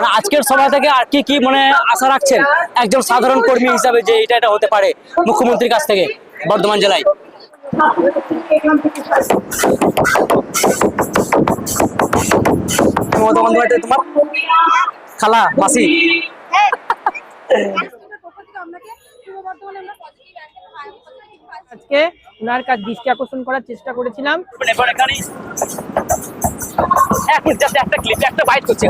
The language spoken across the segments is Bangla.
মানে আজকের সময় থেকে আর কি কি মানে আশা রাখছেন? একজন সাধারণ কর্মী হিসাবে যে এটা এটা হতে পারে মুখ্যমন্ত্রীর কাছ থেকে বর্ধমান জেলায়। তোমার? খালা মাসি। আজকে ওনার দৃষ্টি আকর্ষণ করার চেষ্টা করেছিলাম। মিনিট একটা ক্লিপ একটা বাইট করছে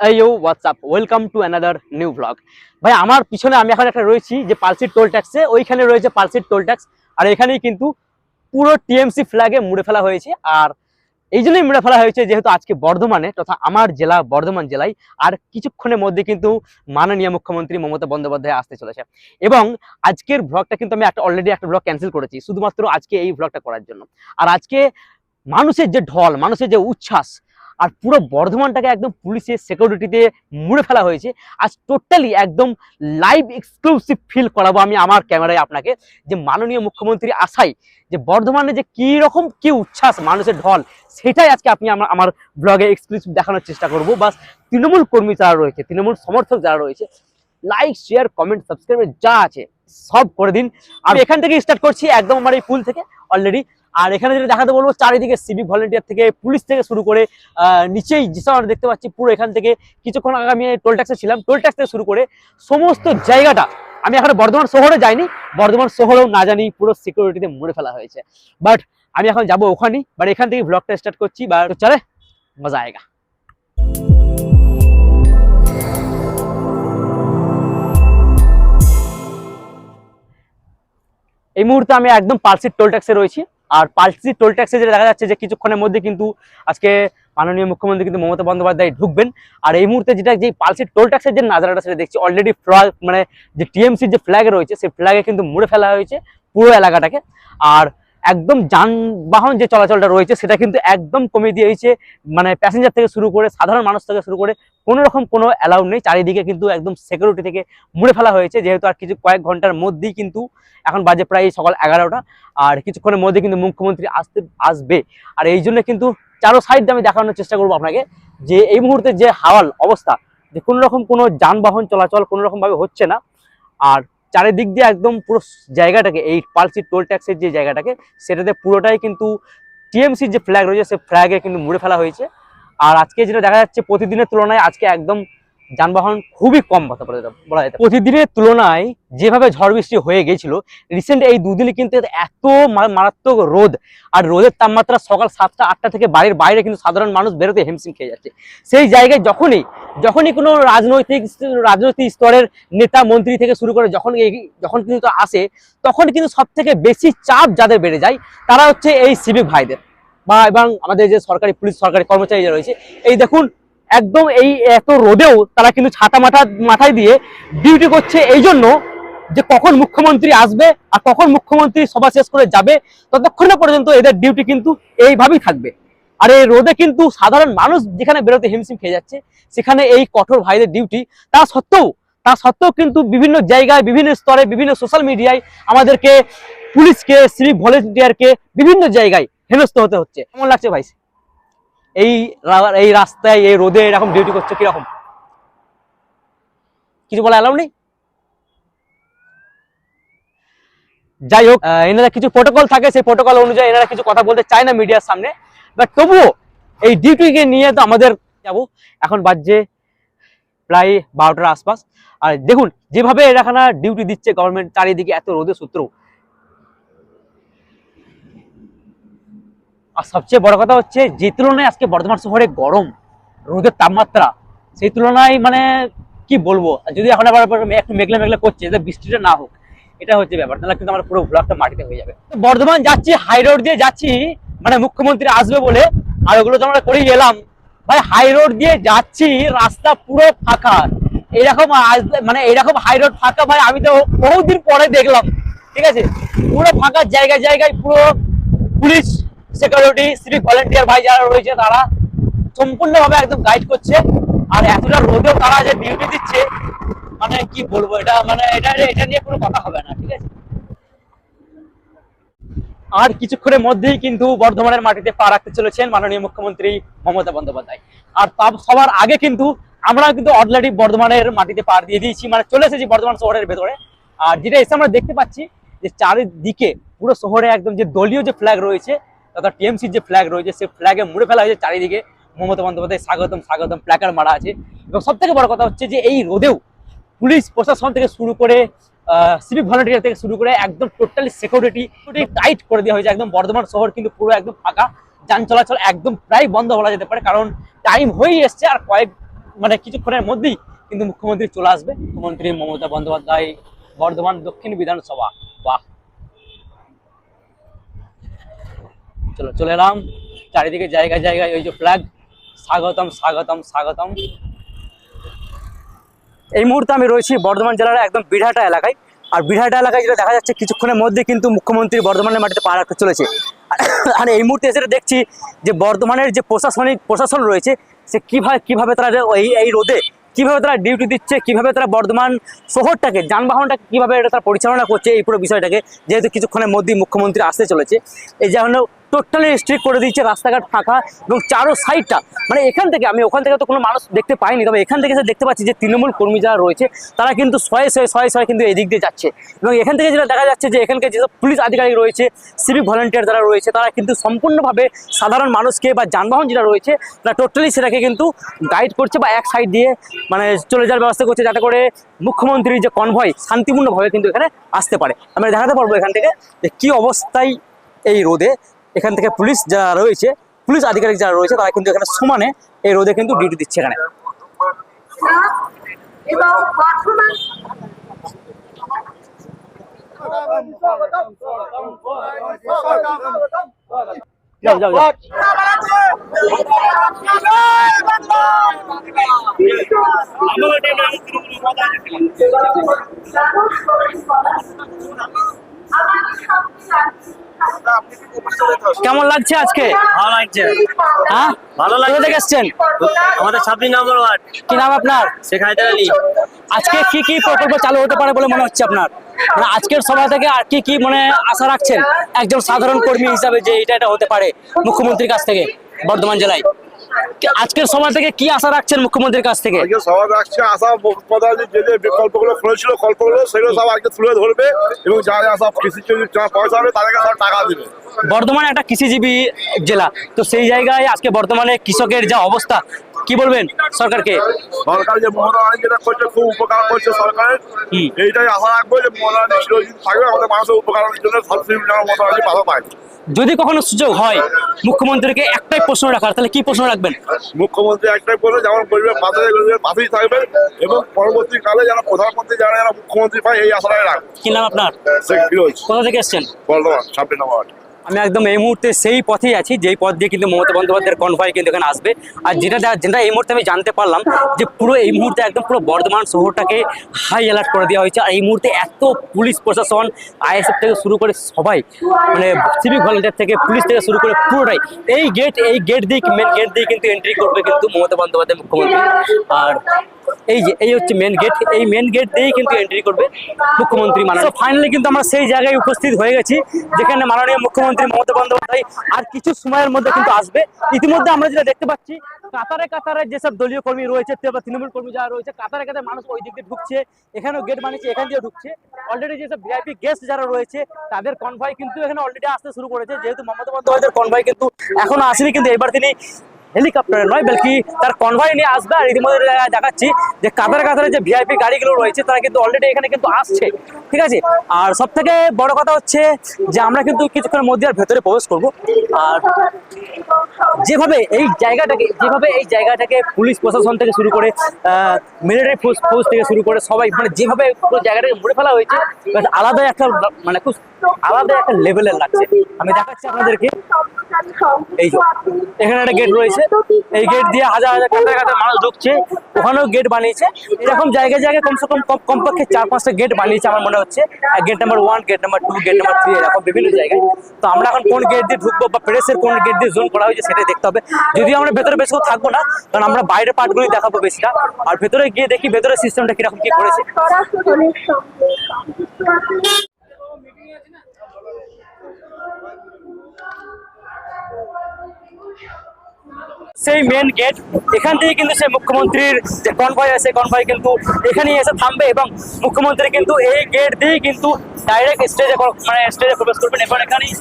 you what's up welcome to another new blog ভাই, আমার পিছনে আমি এখন একটা রয়েছি যে পালসির টোল ট্যাক্সে ওইখানে রয়েছে পালসির টোল ট্যাক্স আর এখানেই কিন্তু পুরো টিএমসি ফ্ল্যাগে মুড়ে ফেলা হয়েছে। আর এই জন্যই মুড়ে ফেলা হয়েছে যেহেতু আজকে বর্ধমানে তথা আমার জেলা, বর্ধমান জেলায়। আর কিছুক্ষণের মধ্যে কিন্তু মাননীয় মুখ্যমন্ত্রী মমতা বন্দ্যোপাধ্যায় আসতে চলেছে। এবং আজকের ব্লগটা কিন্তু আমি একটা অলরেডি একটা ব্লগ ক্যান্সেল করেছি। শুধুমাত্র আজকে এই ব্লগটা করার জন্য। আর আজকে মানুষের যে ঢল, মানুষের যে উচ্ছ্বাস আর পুরো বর্ধমানটাকে একদম পুলিশের সিকিউরিটিতে মুড়ে ফেলা হয়েছে। আজ টোটালি একদম লাইভ এক্সক্লুসিভ ফিল করাবো আমি আমার ক্যামেরায় আপনাকে। যে মাননীয় মুখ্যমন্ত্রী আশাই, যে বর্ধমানে যে কি রকম কি উচ্ছ্বাস, মানুষের ঢল, সেটাই আজকে আপনি আমার আমার ব্লগে এক্সক্লুসিভ দেখানোর চেষ্টা করব। বাস তৃণমূল কর্মী যারা রয়েছে, তৃণমূল সমর্থক যারা রয়েছে লাইক শেয়ার কমেন্ট সাবস্ক্রাইব যা আছে সব করে দিন। আমি এখান থেকে স্টার্ট করছি একদম আমার এই পুল থেকে। অলরেডি আর এখানে যেটা দেখাতে বলব, চারিদিকে সিভিক ভলেন্টিয়ার থেকে পুলিশ থেকে শুরু করে নিচেই যেসব আমরা দেখতে পাচ্ছি, পুরো এখান থেকে কিছুক্ষণ আগে আমি টোল ট্যাক্সে ছিলাম। টোল ট্যাক্স থেকে শুরু করে সমস্ত জায়গাটা আমি এখন বর্ধমান শহরে যাইনি। বর্ধমান শহরেও না জানি পুরো সিকিউরিটিতে মুড়ে ফেলা হয়েছে। বাট আমি এখন যাব ওখানেই। বাট এখান থেকে ব্লগটা স্টার্ট করছি। বা চলে, মজা আয়েগা। এই মুহূর্তে আমি একদম পালসির টোল ট্যাক্সে রয়েছি। আর পার্সি টোল ট্যাক্সে যেটা দেখা যাচ্ছে যে কিছুক্ষণের মধ্যে কিন্তু আজকে মাননীয় মুখ্যমন্ত্রী কিন্তু মমতা বন্দ্যোপাধ্যায় ঢুকবেন। আর এই মুহূর্তে যেটা যে পালসি টোল ট্যাক্সের যে নাজারাটা সেটা দেখছি অলরেডি ফ্ল্যাগ মানে যে টিএমসির যে ফ্ল্যাগ রয়েছে, সেই ফ্ল্যাগে কিন্তু মুড়ে ফেলা হয়েছে পুরো এলাকাটাকে। আর একদম যানবাহন যে চলাচলটা রয়েছে, সেটা কিন্তু একদম কমে দিয়েছে। মানে প্যাসেঞ্জার থেকে শুরু করে, সাধারণ মানুষ থেকে শুরু করে, কোনো রকম কোনো অ্যালাউড নেই। চারিদিকে কিন্তু একদম সিকিউরিটি থেকে মুড়ে ফেলা হয়েছে। যেহেতু আর কিছু কয়েক ঘণ্টার মধ্যেই কিন্তু এখন বাজে প্রায় সকাল এগারোটা। আর কিছুক্ষণের মধ্যে কিন্তু মুখ্যমন্ত্রী আসতে, আসবে। আর এই জন্য কিন্তু চারো সাইড আমি দেখানোর চেষ্টা করব আপনাকে, যে এই মুহূর্তে যে হাওয়াল অবস্থা, যে কোনো রকম কোনো যানবাহন চলাচল কোনো রকম ভাবে হচ্ছে না। আর চারিদিক দিয়ে একদম পুরো জায়গাটাকে, এই পালসি টোল ট্যাক্সের যে জায়গাটাকে, সেটাতে পুরোটাই কিন্তু টিএমসির যে ফ্ল্যাগ রয়েছে, সে ফ্ল্যাগে কিন্তু মুড়ে ফেলা হয়েছে। আর আজকে যেটা দেখা যাচ্ছে, প্রতিদিনের তুলনায় আজকে একদম যানবাহন খুবই কম কথা বলা পারে। প্রতিদিনের তুলনায় যেভাবে ঝড় বৃষ্টি হয়ে গেছিল রিসেন্ট এই দুদিনে কিন্তু এত মারাত্মক রোদ। আর রোদের তাপমাত্রা সকাল সাতটা, আটটা থেকে বাড়ির বাইরে কিন্তু সাধারণ মানুষ বেরোতে হিমশিম খেয়ে যাচ্ছে। সেই জায়গায় যখনই যখনই কোনো রাজনৈতিক রাজনৈতিক স্তরের নেতা, মন্ত্রী থেকে শুরু করে যখন যখন কিন্তু আসে, তখন কিন্তু সব থেকে বেশি চাপ যাদের বেড়ে যায়, তারা হচ্ছে এই সিভিক ভাইদের। বা এবং আমাদের যে সরকারি, পুলিশ সরকারি কর্মচারী রয়েছে, এই দেখুন একদম এই এত রোদেও তারা কিন্তু ছাতা মাথা, মাথায় দিয়ে ডিউটি করছে এই জন্য যে কখন মুখ্যমন্ত্রী আসবে আর কখন মুখ্যমন্ত্রী সভা শেষ করে যাবে, ততক্ষণ না পর্যন্ত এদের ডিউটি কিন্তু এইভাবেই থাকবে। আর এই রোদে কিন্তু সাধারণ মানুষ যেখানে বেরোতে হিমশিম খেয়ে যাচ্ছে, সেখানে এই কঠোর ভাইদের ডিউটি তা সত্ত্বেও তা সত্ত্বেও কিন্তু বিভিন্ন জায়গায়, বিভিন্ন স্তরে, বিভিন্ন সোশ্যাল মিডিয়ায় আমাদেরকে পুলিশকে সিভিক ভলেন্টিয়ারকে বিভিন্ন জায়গায় হেনস্থ হতে হচ্ছে। কেমন লাগছে ভাই? এই এই রাস্তায়, এই রোদে এরকম ডিউটি করছে কীরকম? কিছু বলা এলাও নেই? যাই হোক এনারা কিছু প্রোটোকল থাকে, সেই প্রোটোকল অনুযায়ী এনারা কিছু কথা বলতে চায় না মিডিয়ার সামনে। বাট তবুও এই ডিউটিকে নিয়ে তো আমাদের যাব। এখন বাজছে প্রায় বারোটার আশপাশ। আর দেখুন, যেভাবে এরাখানা ডিউটি দিচ্ছে গভর্নমেন্ট চারিদিকে এত রোদের সূত্র আর সবচেয়ে বড় কথা হচ্ছে, যে তুলনায় আজকে বর্ধমান শহরে গরম, রোদের তাপমাত্রা, সেই তুলনায় মানে কি বলব? যদি এখন আবার একটু মেঘলা মেঘলা করছে, যাতে বৃষ্টিটা না হোক, এটা হচ্ছে ব্যাপার। তাহলে কিন্তু আমার পুরো ব্লকটা মাটিতে হয়ে যাবে। বর্ধমান যাচ্ছি হাই রোড দিয়ে যাচ্ছি মানে মুখ্যমন্ত্রী আসবে বলে, আর ওগুলো তো আমরা করেই এলাম। ভাই হাই রোড দিয়ে যাচ্ছি, রাস্তা পুরো ফাঁকা। এরকম মানে এরকম হাই রোড ফাঁকা, ভাই, আমি তো বহুদিন পরে দেখলাম। ঠিক আছে? পুরো ফাঁকা জায়গায় জায়গায় পুরো পুলিশ সিকিউরিটি সিভিক ভলেন্টিয়ার ভাই যারা রয়েছে তারা সম্পূর্ণভাবে একদম গাইড করছে। আর এতটা রোদেও তারা যে ডিউটি দিচ্ছে মানে কি বলব, এটা মানে এটা এটা নিয়ে কোনো কথা হবে না, ঠিক আছে? আর কিছুক্ষণের মধ্যেই কিন্তু বর্ধমানের মাটিতে পা রাখতে চলেছেন মাননীয় মুখ্যমন্ত্রী মমতা বন্দ্যোপাধ্যায়। আর সবার আগে কিন্তু আমরা কিন্তু অলরেডি বর্ধমানের মাটিতে পার দিয়ে দিয়েছি মানে চলে এসেছি বর্ধমান শহরের ভেতরে। আর যেটা এসে আমরা দেখতে পাচ্ছি যে চারিদিকে পুরো শহরে একদম যে দলীয় যে ফ্ল্যাগ রয়েছে তথা টিএমসির যে ফ্ল্যাগ রয়েছে সেই ফ্ল্যাগে মুড়ে ফেলা হয়েছে চারিদিকে। মমতা বন্দ্যোপাধ্যায়, স্বাগতম স্বাগতম প্ল্যাকার মারা আছে। এবং সব থেকে বড় কথা হচ্ছে যে, এই রোদেও পুলিশ প্রশাসন থেকে শুরু করে সিভিক ভলেন্টিয়ার থেকে শুরু করে একদম টোটালি সিকিউরিটি টাইট করে দেওয়া হয়েছে। একদম বর্ধমান শহর কিন্তু পুরো একদম ফাঁকা। যান চলাচল একদম প্রায় বন্ধ বলা যেতে পারে, কারণ টাইম হয়েই এসছে আর কয়েক মানে কিছুক্ষণের মধ্যেই কিন্তু মুখ্যমন্ত্রী চলে আসবে। মুখ্যমন্ত্রী মমতা বন্দ্যোপাধ্যায়, বর্ধমান দক্ষিণ বিধানসভা। বাহ! চলো, চলে এলাম। চারিদিকে জায়গায় জায়গায় ওই যে ফ্ল্যাগ স্বাগতম স্বাগতম স্বাগতম। এই মুহূর্তে আমি রয়েছি বর্ধমান জেলার একদম বিড়হাটা এলাকায়। আর বিড়হাটা এলাকায় যেটা দেখা যাচ্ছে, কিছুক্ষণের মধ্যে কিন্তু মুখ্যমন্ত্রী বর্ধমানের মাটিতে পা রাখতে চলেছে। আর এই মুহূর্তে এসে দেখছি যে বর্ধমানের যে প্রশাসনিক প্রশাসন রয়েছে, সে কীভাবে কীভাবে তারা এই এই রোদে কীভাবে তারা ডিউটি দিচ্ছে, কীভাবে তারা বর্ধমান শহরটাকে, যানবাহনটাকে কীভাবে এটা তারা পরিচালনা করছে, এই পুরো বিষয়টাকে, যেহেতু কিছুক্ষণের মধ্যেই মুখ্যমন্ত্রী আসতে চলেছে। এই যেমন টোটালি স্ট্রিক করে দিচ্ছে রাস্তাঘাট ফাঁকা এবং চারো সাইডটা মানে এখান থেকে আমি, ওখান থেকে তো কোনো মানুষ দেখতে পাইনি, তবে এখান থেকে দেখতে পাচ্ছি যে তৃণমূল কর্মী যারা রয়েছে, তারা কিন্তু শয়ে শয়ে শয়ে শয়ে কিন্তু এদিক দিয়ে যাচ্ছে। এবং এখান থেকে যেটা দেখা যাচ্ছে যে এখানকার যেসব পুলিশ আধিকারিক রয়েছে, সিভিক ভলেন্টিয়ার যারা রয়েছে, তারা কিন্তু সম্পূর্ণভাবে সাধারণ মানুষকে বা যানবাহন যেটা রয়েছে, তারা টোটালি সেটাকে কিন্তু গাইড করছে বা এক সাইড দিয়ে মানে চলে যাওয়ার ব্যবস্থা করছে, যাতে করে মুখ্যমন্ত্রীর যে কনভয় শান্তিপূর্ণভাবে কিন্তু এখানে আসতে পারে। আমরা দেখাতে পারব এখান থেকে যে কী অবস্থায় এই রোদে এখান থেকে পুলিশ যারা রয়েছে পুলিশ আধিকারিক যারা রয়েছে তারা কিন্তু এখানে সমানে এই রোদে কিন্তু ডিউটি দিচ্ছে এখানে। যাও যাও কেমন লাগছে আজকে? ভালো লাগছে। হ্যাঁ? ভালো কোথা লাগছে থেকে এসছেন? আমাদের ছাব্বিশ নম্বর ওয়ার্ড। কি নাম আপনার? শেখ হায়দার আলী। আজকে কি কি প্রকল্প চালু হতে পারে বলে মনে হচ্ছে আপনার? মানে আজকের সভা থেকে আর কি কি মানে আশা রাখছেন? একজন সাধারণ কর্মী হিসাবে যে এটা এটা হতে পারে মুখ্যমন্ত্রীর কাছ থেকে বর্ধমান জেলায়। আজকের সময় থেকে কি আশা রাখছেন মুখ্যমন্ত্রীর কাছ থেকে? সবার রাখছে আশা কথা যে বিকল্পগুলো কল্পগুলো সেগুলো সব আজকে তুলে ধরবে এবং যা যা সব কৃষি পয়সা হবে তাদেরকে সব টাকা দেবে। বর্ধমান একটা কৃষিজীবী জেলা তো সেই জায়গায় আজকে বর্তমানে কৃষকের যা অবস্থা কি বলবেন সরকারকে? সরকার যে মমতা রানী যেটা করছে খুব উপকার করছে সরকারের এইটাই আশা রাখব যে মমতা রানী চিরদিন থাকবে আমাদের মানুষের উপকারের জন্য সব সুবিধা মমতা রানী ভালো পায়। যদি কখনো সুযোগ হয় মুখ্যমন্ত্রীকে একটাই প্রশ্ন রাখার তাহলে কি প্রশ্ন রাখবেন? মুখ্যমন্ত্রী একটাই বলে যেমন গরিবের পাশে গরিবের পাশেই থাকবে এবং পরবর্তীকালে যারা প্রধানমন্ত্রী যারা যারা মুখ্যমন্ত্রী পায় এই আশাটাই রাখবে। কি নাম আপনার? কোথা থেকে এসছেন? Bardhaman number ward. আমি একদম এই মুহূর্তে সেই পথেই আছি, যেই পথ দিয়ে কিন্তু মমতা বন্দ্যোপাধ্যায়ের কনভয় কিন্তু এখানে আসবে। আর যেটা যেটা এই মুহূর্তে আমি জানতে পারলাম যে পুরো এই মুহূর্তে একদম পুরো বর্ধমান শহরটাকে হাই অ্যালার্ট করে দেওয়া হয়েছে। আর এই মুহূর্তে এত পুলিশ প্রশাসন আইএসএফ থেকে শুরু করে সবাই মানে সিভিক ভলেন্টিয়ার থেকে পুলিশ থেকে শুরু করে পুরোটাই, এই গেট এই গেট দিয়ে মেন গেট দিয়ে কিন্তু এন্ট্রি করবে কিন্তু মমতা বন্দ্যোপাধ্যায় মুখ্যমন্ত্রী। আর এই যে, এই হচ্ছে মেন গেট এই মেন গেট দিয়েই কিন্তু এন্ট্রি করবে মুখ্যমন্ত্রী মাননীয়। ফাইনালি কিন্তু আমরা সেই জায়গায় উপস্থিত হয়ে গেছি, যেখানে মাননীয় মুখ্যমন্ত্রী মমতা বন্দ্যোপাধ্যায় আর কিছু সময়ের মধ্যে কিন্তু আসবে। ইতিমধ্যে আমরা যেটা দেখতে পাচ্ছি, কাতারে কাতারে যেসব দলীয় কর্মী রয়েছে তৃণমূল কর্মী যারা রয়েছে, কাতারে কাতারে মানুষ ওই দিক দিয়ে ঢুকছে, এখানেও গেট বানিয়েছে, এখান দিয়ে ঢুকছে। অলরেডি যেসব ভিআইপি গেস্ট যারা রয়েছে, তাদের কনভয় কিন্তু এখানে অলরেডি আসতে শুরু করেছে, যেহেতু মমতা বন্দ্যোপাধ্যায়ের কনভয় কিন্তু এখনও আসেনি, কিন্তু এবার তিনি হেলিকপ্টারে নয়, বলকি তার কনভয় নিয়ে আসবে আর ইতিমধ্যে দেখাচ্ছি যে কাতারে কাতারে যে ভিআইপি গাড়িগুলো রয়েছে, তারা কিন্তু অলরেডি এখানে কিন্তু আসছে, ঠিক আছে? আর সব থেকে বড় কথা হচ্ছে যে আমরা কিন্তু কিছুক্ষণের মধ্যে আর ভেতরে প্রবেশ করব। আর যেভাবে এই জায়গাটাকে, যেভাবে এই জায়গাটাকে পুলিশ প্রশাসন থেকে শুরু করে মিলিটারি ফোর্স ফোর্স থেকে শুরু করে সবাই মানে যেভাবে পুরো জায়গাটাকে মুড়ে ফেলা হয়েছে আলাদা একটা মানে খুব আলাদা একটা লেভেলের লাগছে। আমি দেখাচ্ছি আপনাদেরকে। এই এখানে একটা গেট রয়েছে। এই গেট দিয়ে হাজার হাজার কাতার কাতার মানুষ ঢুকছে। ওখানেও গেট বানিয়েছে। এরকম জায়গায় জায়গায় কমসে কম কম- কমপক্ষে চার পাঁচটা গেট বানিয়েছে আমার মনে হচ্ছে। Gate number one gate number two gate number three এরকম বিভিন্ন জায়গায়। তো আমরা এখন কোন গেট দিয়ে ঢুকবো বা প্রেসের কোন গেট দিয়ে জোন করা হয়েছে সেটাই দেখতে হবে। যদি আমরা ভেতরে বেশি থাকব না, কারণ আমরা বাইরের পার্টগুলোই দেখাবো বেশিটা। আর ভেতরে গিয়ে দেখি ভেতরের সিস্টেমটা কীরকম কি করেছে। সংযুক্ত আছে সেই মেন গেট এখান থেকে কিন্তু সেই মুখ্যমন্ত্রীর যে কনভয় আছে কনভয় কিন্তু এখানে এসে থামবে এবং মুখ্যমন্ত্রী কিন্তু এই গেট দিয়ে কিন্তু ডাইরেক্ট স্টেজে মানে স্টেজে প্রবেশ করবেন এবং এখানেই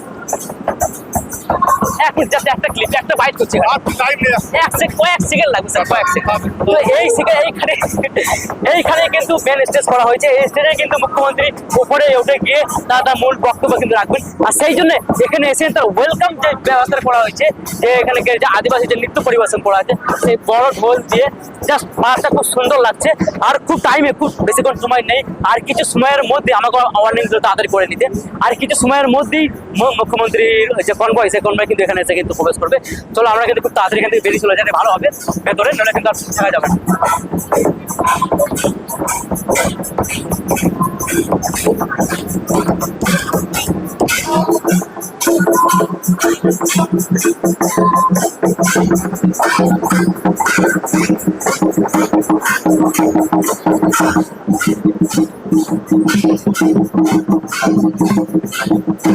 এক মিনিট জাস্ট একটা ক্লিপ একটা বাইট করছে। এখানে। আর টাইম নেই এক সেকেন্ড কয়েক সেকেন্ড লাগবে স্যার কয়েক সেকেন্ড তো এই সেকেন্ড এইখানে এইখানে কিন্তু মেন স্টেজ করা হয়েছে। এই স্টেজে কিন্তু মুখ্যমন্ত্রী উপরে উঠে গিয়ে তার তার মূল বক্তব্য কিন্তু রাখবেন। আর সেই জন্য এখানে এসে তার ওয়েলকাম যে ব্যবস্থা করা হয়েছে যে এখানে যে আদিবাসী যে নৃত্য পরিবেশন করা আছে সেই বড় ঢোল দিয়ে জাস্ট মাছটা খুব সুন্দর লাগছে। আর খুব টাইমে খুব বেশিক্ষণ সময় নেই। আর কিছু সময়ের মধ্যে আমাকে ওয়ার্নিং তাড়াতাড়ি করে নিতে। আর কিছু সময়ের মধ্যেই মুখ্যমন্ত্রীর যে কনভয় সেই কনভয় কিন্তু এখানে এসে কিন্তু প্রবেশ করবে চলো আমরা কিন্তু খুব তাড়াতাড়ি এখান থেকে বেরিয়ে চলে ভালো হবে ভেতরে নইলে কিন্তু আর থাকা যাবে না।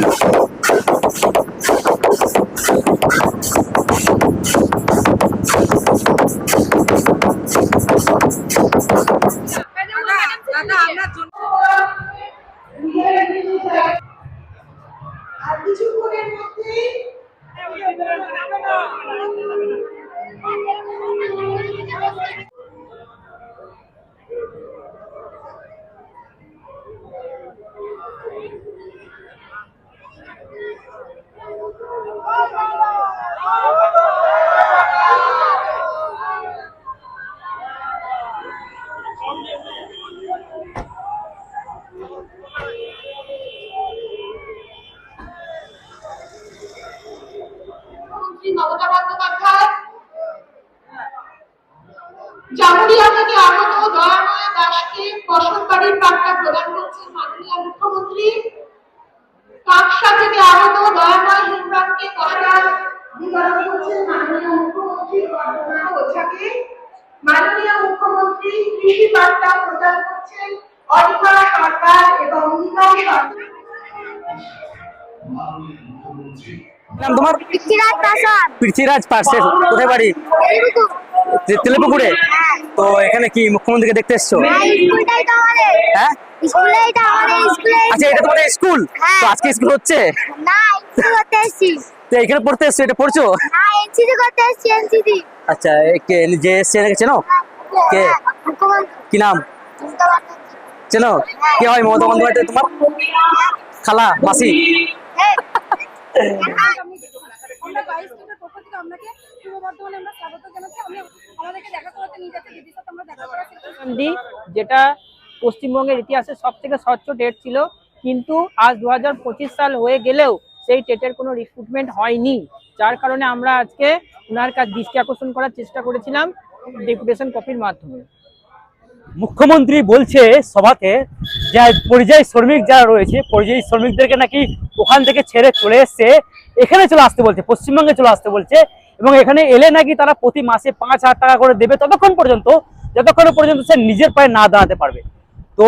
আর কিছুক্ষণের মধ্যেই মুখ্যমন্ত্রী মমতা বন্দ্যোপাধ্যায় জামুরিয়া থেকে আগত দয়াময় দাসকে বসত বাড়ির বার্তা প্রদান করছেন মাননীয় মুখ্যমন্ত্রী কাকসা থেকে আগত দয়াময় হিমরানকে কষার বিতরণ করছেন মাননীয় মুখ্যমন্ত্রী বর্ধমান ওঝাকে মাননীয় মুখ্যমন্ত্রী কৃষি বার্তা প্রদান করছেন অনিমা সরকার এবং নিতাই সরকার নাম তোমার? পৃথ্বীরাজ প্রাসাদ পৃথ্বীরাজ পাশে কোথায় বাড়ি? তেলুগু। তেলেপুকুরে তো এখানে কি মুখ্যমন্ত্রীকে দেখতে এসছো? হ্যাঁ হ্যাঁ? আচ্ছা এটা তোমাদের স্কুল? হ্যাঁ। তো আজকে স্কুল হচ্ছে? তো এখানে পড়তে এসছো এটা পড়ছো? হ্যাঁ আচ্ছা কে যে এসছে এনাকে চেনো? কে? কি নাম? চেনো? কে হয় মমতা বন্দ্যোপাধ্যায়? তোমার? খালা মাসি। গান্ধী যেটা পশ্চিমবঙ্গের ইতিহাসে সব থেকে স্বচ্ছ টেট ছিল কিন্তু আজ দু হাজার পঁচিশ সাল হয়ে গেলেও সেই টেটের কোনো রিক্রুটমেন্ট হয়নি। যার কারণে আমরা আজকে ওনার কাছে দৃষ্টি আকর্ষণ করার চেষ্টা করেছিলাম ডেপুটেশন কপির মাধ্যমে। মুখ্যমন্ত্রী বলছে সভাতে যে পরিযায়ী শ্রমিক যারা রয়েছে পরিযায়ী শ্রমিকদেরকে নাকি ওখান থেকে ছেড়ে চলে এসছে। এখানে চলে আসতে বলছে, পশ্চিমবঙ্গে চলে আসতে বলছে। এবং এখানে এলে নাকি তারা প্রতি মাসে পাঁচ হাজার টাকা করে দেবে ততক্ষণ পর্যন্ত, যতক্ষণ পর্যন্ত সে নিজের পায়ে না দাঁড়াতে পারবে। তো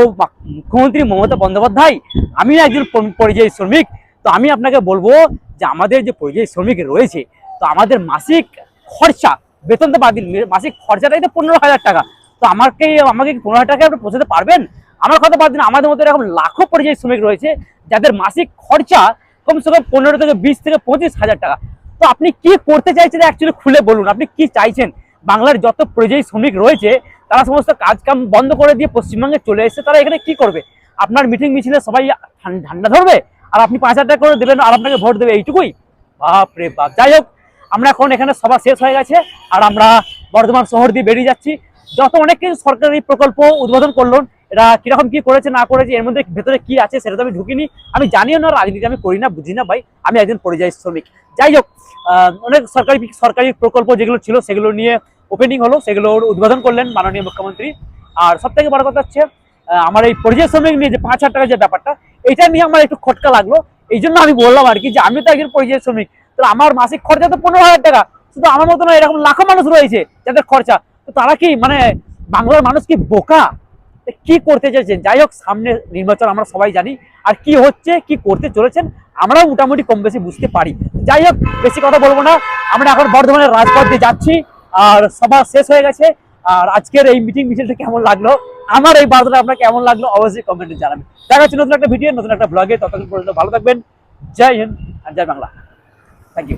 মুখ্যমন্ত্রী মমতা বন্দ্যোপাধ্যায়, আমি একজন পরিযায়ী শ্রমিক, তো আমি আপনাকে বলব যে আমাদের যে পরিযায়ী শ্রমিক রয়েছে, তো আমাদের মাসিক খরচা, বেতন তো বাদ দিন, মাসিক খরচাটাই তো পনেরো হাজার টাকা। তো আমাকে আমাকে পনেরো হাজার টাকা আপনি পৌঁছাতে পারবেন? আমার কথা বাদ দিন, আমাদের মতো এরকম লাখো পরিযায়ী শ্রমিক রয়েছে, যাদের মাসিক খরচা কমসে কম পনেরো থেকে বিশ থেকে পঁচিশ হাজার টাকা। তো আপনি কি করতে চাইছেন অ্যাকচুয়ালি খুলে বলুন, আপনি কি চাইছেন? বাংলার যত পরিযায়ী শ্রমিক রয়েছে, তারা সমস্ত কাজ কাম বন্ধ করে দিয়ে পশ্চিমবঙ্গে চলে এসেছে তারা এখানে কি করবে? আপনার মিটিং মিছিলে সবাই ঠান্ডা ধরবে? আর আপনি পাঁচ হাজার টাকা করে দেবেন আর আপনাকে ভোট দেবে এইটুকুই? বাপরে বাপ। যাই হোক, আমরা এখন এখানে সভা শেষ হয়ে গেছে, আর আমরা বর্ধমান শহর দিয়ে বেরিয়ে যাচ্ছি। যত অনেক কিছু সরকারি প্রকল্প উদ্বোধন করল এরা কীরকম কি করেছে, না করেছে, এর মধ্যে ভেতরে কি আছে সেটা তো আমি ঢুকিনি। আমি জানিও না, রাজনীতি আমি করি না, বুঝি না ভাই। আমি একজন পরিযায়ী শ্রমিক। যাই হোক অনেক সরকারি সরকারি প্রকল্প যেগুলো ছিল, সেগুলো নিয়ে ওপেনিং হলো সেগুলোর উদ্বোধন করলেন মাননীয় মুখ্যমন্ত্রী। আর সব থেকে বড় কথা হচ্ছে আমার এই পরিযায়ী শ্রমিক নিয়ে যে পাঁচ হাজার টাকার যে ব্যাপারটা, এটা নিয়ে আমার একটু খটকা লাগল। এই জন্য আমি বললাম আর কি যে আমি তো একজন পরিযায়ী শ্রমিক। তো আমার মাসিক খরচা তো পনেরো হাজার টাকা। শুধু আমার মতো না এরকম লাখো মানুষ রয়েছে যাদের খরচা। তো তারা কি মানে বাংলার মানুষ কি বোকা? কি করতে চাইছেন যাই হোক, সামনে নির্বাচন আমরা সবাই জানি আর কি হচ্ছে, কি করতে চলেছেন, আমরাও মোটামুটি কম বেশি বুঝতে পারি। যাই হোক, বেশি কথা বলব না। আমরা এখন বর্ধমানের রাজপথ দিয়ে যাচ্ছি আর সভা শেষ হয়ে গেছে। আর আজকের এই মিটিং মিছিলটা কেমন লাগল? আমার এই বার্তাটা আপনার কেমন লাগল? অবশ্যই কমেন্টে জানাবেন। দেখা হচ্ছে নতুন একটা ভিডিও নতুন একটা ব্লগে ততক্ষণ পর্যন্ত ভালো থাকবেন। জয় হিন্দ আর জয় বাংলা। Thank you